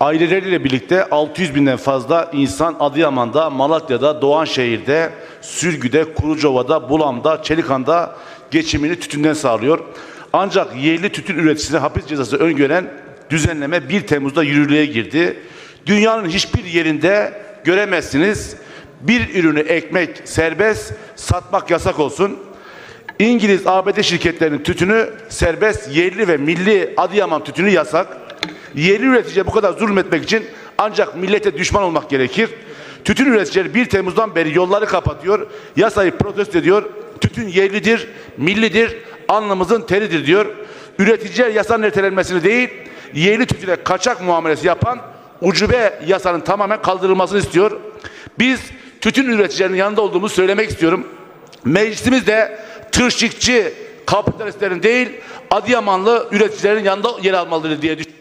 aileleriyle birlikte 600 binden fazla insan Adıyaman'da, Malatya'da, Doğanşehir'de, Sürgü'de, Kurucova'da, Bulam'da, Çelikan'da geçimini tütünden sağlıyor. Ancak yerli tütün üreticisine hapis cezası öngören düzenleme 1 Temmuz'da yürürlüğe girdi. Dünyanın hiçbir yerinde göremezsiniz. Bir ürünü ekmek serbest, satmak yasak olsun. İngiliz ABD şirketlerinin tütünü serbest, yerli ve milli Adıyaman tütünü yasak. Yerli üreticiye bu kadar zulmetmek için ancak millete düşman olmak gerekir. Tütün üreticileri 1 Temmuz'dan beri yolları kapatıyor. Yasayı protesto ediyor. Tütün yerlidir, millidir, alnımızın teridir diyor. Üreticiler yasanın ertelenmesini değil, yerli tütüne kaçak muamelesi yapan ucube yasanın tamamen kaldırılmasını istiyor. Biz tütün üreticilerinin yanında olduğumuzu söylemek istiyorum. Meclisimiz de tırşıkçı kapitalistlerin değil Adıyamanlı üreticilerin yanında yer almalıdır diye düşünüyorum.